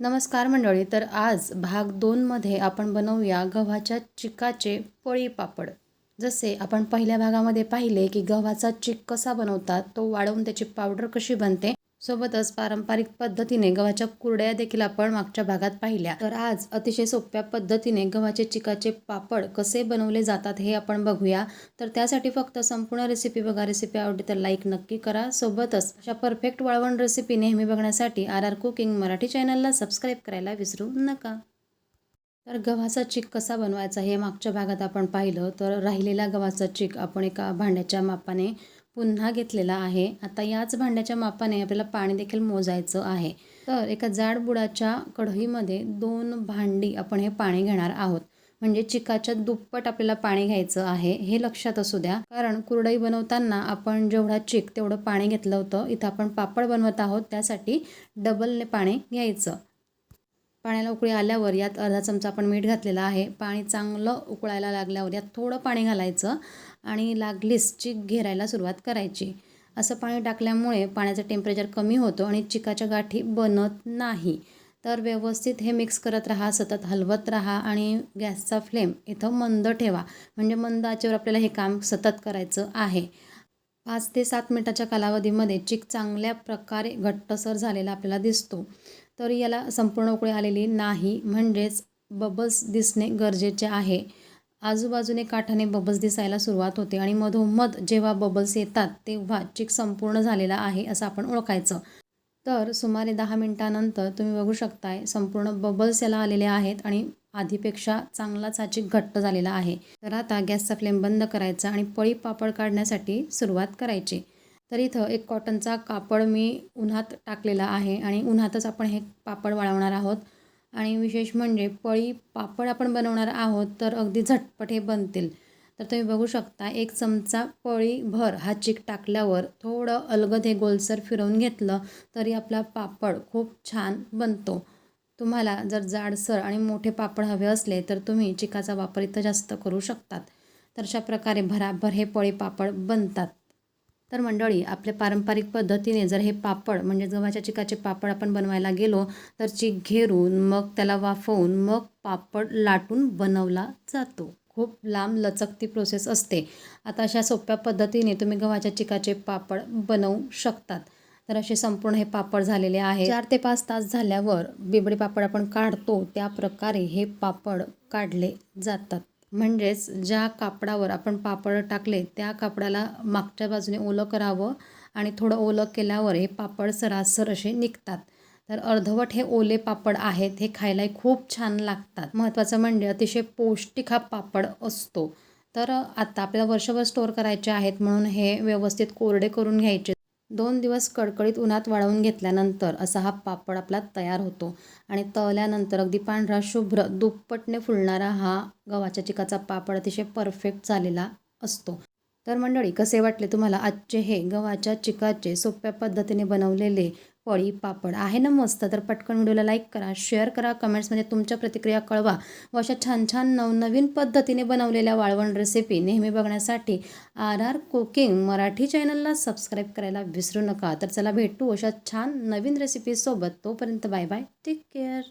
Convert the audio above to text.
नमस्कार मंडळी तर आज भाग दोनमध्ये आपण बनवूया गव्हाच्या चिकाचे पळी पापड. जसे आपण पहिल्या भागामध्ये पाहिले की गव्हाचा चिक कसा बनवतात तो वाळवून त्याची पावडर कशी बनते सोबतच पारंपरिक पद्धतीने गव्हाच्या कुरड्या देखील आपण मागच्या भागात पाहिल्या. तर आज अतिशय सोप्या पद्धतीने गव्हाचे चिकाचे पापड कसे बनवले जातात हे आपण बघूया. तर त्यासाठी फक्त संपूर्ण रेसिपी बघा. रेसिपी आवडली तर लाईक नक्की करा. सोबतच अशा परफेक्ट वळवण रेसिपी नेहमी बघण्यासाठी आर आर कुकिंग मराठी चॅनलला सबस्क्राईब करायला विसरू नका. तर गव्हाचा चिक कसा बनवायचा हे मागच्या भागात आपण पाहिलं. तर राहिलेला गव्हाचा चिक आपण एका भांड्याच्या मापाने पुन्हा घेतलेला आहे. आता याच भांड्याच्या मापाने आपल्याला पाणी देखील मोजायचं आहे. तर एका जाड बुडाच्या कढईमध्ये दोन भांडी आपण हे पाणी घेणार आहोत. म्हणजे चिकाच्या दुप्पट आपल्याला पाणी घ्यायचं आहे. हे लक्षात असू द्या. कारण कुरडई बनवताना आपण जेवढा चिक तेवढं पाणी घेतलं होतं इथं आपण पापड बनवत आहोत त्यासाठी डबलने पाणी घ्यायचं. पाण्याला उकळी आल्यावर यात अर्धा चमचा आपण मीठ घातलेलं आहे. पाणी चांगलं उकळायला लागल्यावर यात थोडं पाणी घालायचं आणि लागलीच चिक घेरायला सुरुवात करायची. असं पाणी टाकल्यामुळे पाण्याचं टेम्परेचर कमी होतं आणि चिकाच्या गाठी बनत नाही. तर व्यवस्थित हे मिक्स करत राहा सतत हलवत राहा आणि गॅसचा फ्लेम इथं मंद ठेवा. म्हणजे मंद आचेवर आपल्याला हे काम सतत करायचं आहे. पाच ते सात मिनिटाच्या कालावधीमध्ये चिक चांगल्या प्रकारे घट्टसर झालेला आपल्याला दिसतो. तर याला संपूर्ण उकळी आलेली नाही. म्हणजेच बबल्स दिसणे गरजेचे आहे. आजूबाजूने काठाने बबल्स दिसायला सुरुवात होते आणि मधोमध जेव्हा बबल्स येतात तेव्हा चिक संपूर्ण झालेला आहे असं आपण ओळखायचं. तर सुमारे दहा मिनटानंतर तुम्ही बघू शकताय संपूर्ण बबल्स याला आलेले आहेत आणि आधीपेक्षा चांगलाच हा चिक घट्ट झालेला आहे. तर आता गॅसचा फ्लेम बंद करायचा आणि पळी पापड काढण्यासाठी सुरुवात करायची. तर इथं एक कॉटनचा कापड मी उन्हात टाकलेला आहे आणि उन्हातच आपण हे पापड वाळवणार आहोत. आणि विशेष म्हणजे पळी पापड आपण बनवणार आहोत तर अगदी झटपट हे बनतील. तर तुम्ही बघू शकता एक चमचा पळीभर हा चिक टाकल्यावर थोडं अलगद हे गोलसर फिरवून घेतलं तरी आपला पापड खूप छान बनतो. तुम्हाला जर जाडसर आणि मोठे पापड हवे असले तर तुम्ही चिकाचा वापर इथं जास्त करू शकतात. तर अशा प्रकारे भराभर हे पळी पापड बनतात. तर मंडळी आपल्या पारंपरिक पद्धतीने जर हे पापड म्हणजे गव्हाच्या चिकाचे पापड आपण बनवायला गेलो तर चीक घेरून मग त्याला वाफवून मग पापड लाटून बनवला जातो. खूप लांब लचक ती प्रोसेस असते. आता अशा सोप्या पद्धतीने तुम्ही गव्हाच्या चिकाचे पापड बनवू शकतात. तर असे संपूर्ण हे पापड झालेले आहे चार ते पाच तास झाल्यावर बिबडी पापड आपण काढतो त्या प्रकारे हे पापड काढले जातात. म्हणजेच ज्या कापडावर आपण पापड टाकले त्या कापडाला मागच्या बाजूने ओलं करावं आणि थोडं ओलं केल्यावर हे पापड सरासर असे निघतात. तर अर्धवट हे ओले पापड आहेत हे खायलाही खूप छान लागतात. महत्त्वाचं म्हणजे अतिशय पौष्टिक हा पापड असतो. तर आता आपल्याला वर्षभर स्टोअर करायचे आहेत म्हणून हे व्यवस्थित कोरडे करून घ्यायचे. दोन दिवस कडकडीत उन्हात वाळवून घेतल्यानंतर असा हा पापड आपला तयार होतो. आणि तळल्यानंतर अगदी पांढरा शुभ्र दुप्पटने फुलणारा हा गव्हाच्या चिकाचा पापड अतिशय परफेक्ट झालेला असतो. तर मंडळी कसे वाटले तुम्हाला आजचे हे गव्हाच्या चिकाचे सोप्या पद्धतीने बनवलेले पळी पापड आहे ना मस्त. तर पटकन व्हिडिओला लाईक करा शेअर करा कमेंट्समध्ये तुमच्या प्रतिक्रिया कळवा. व अशा छान छान नवनवीन पद्धतीने बनवलेल्या वाळवण रेसिपी नेहमी बघण्यासाठी आर आर कुकिंग मराठी चॅनलला सबस्क्राईब करायला विसरू नका. तर चला भेटू अशा छान नवीन रेसिपीसोबत तोपर्यंत बाय बाय टेक केअर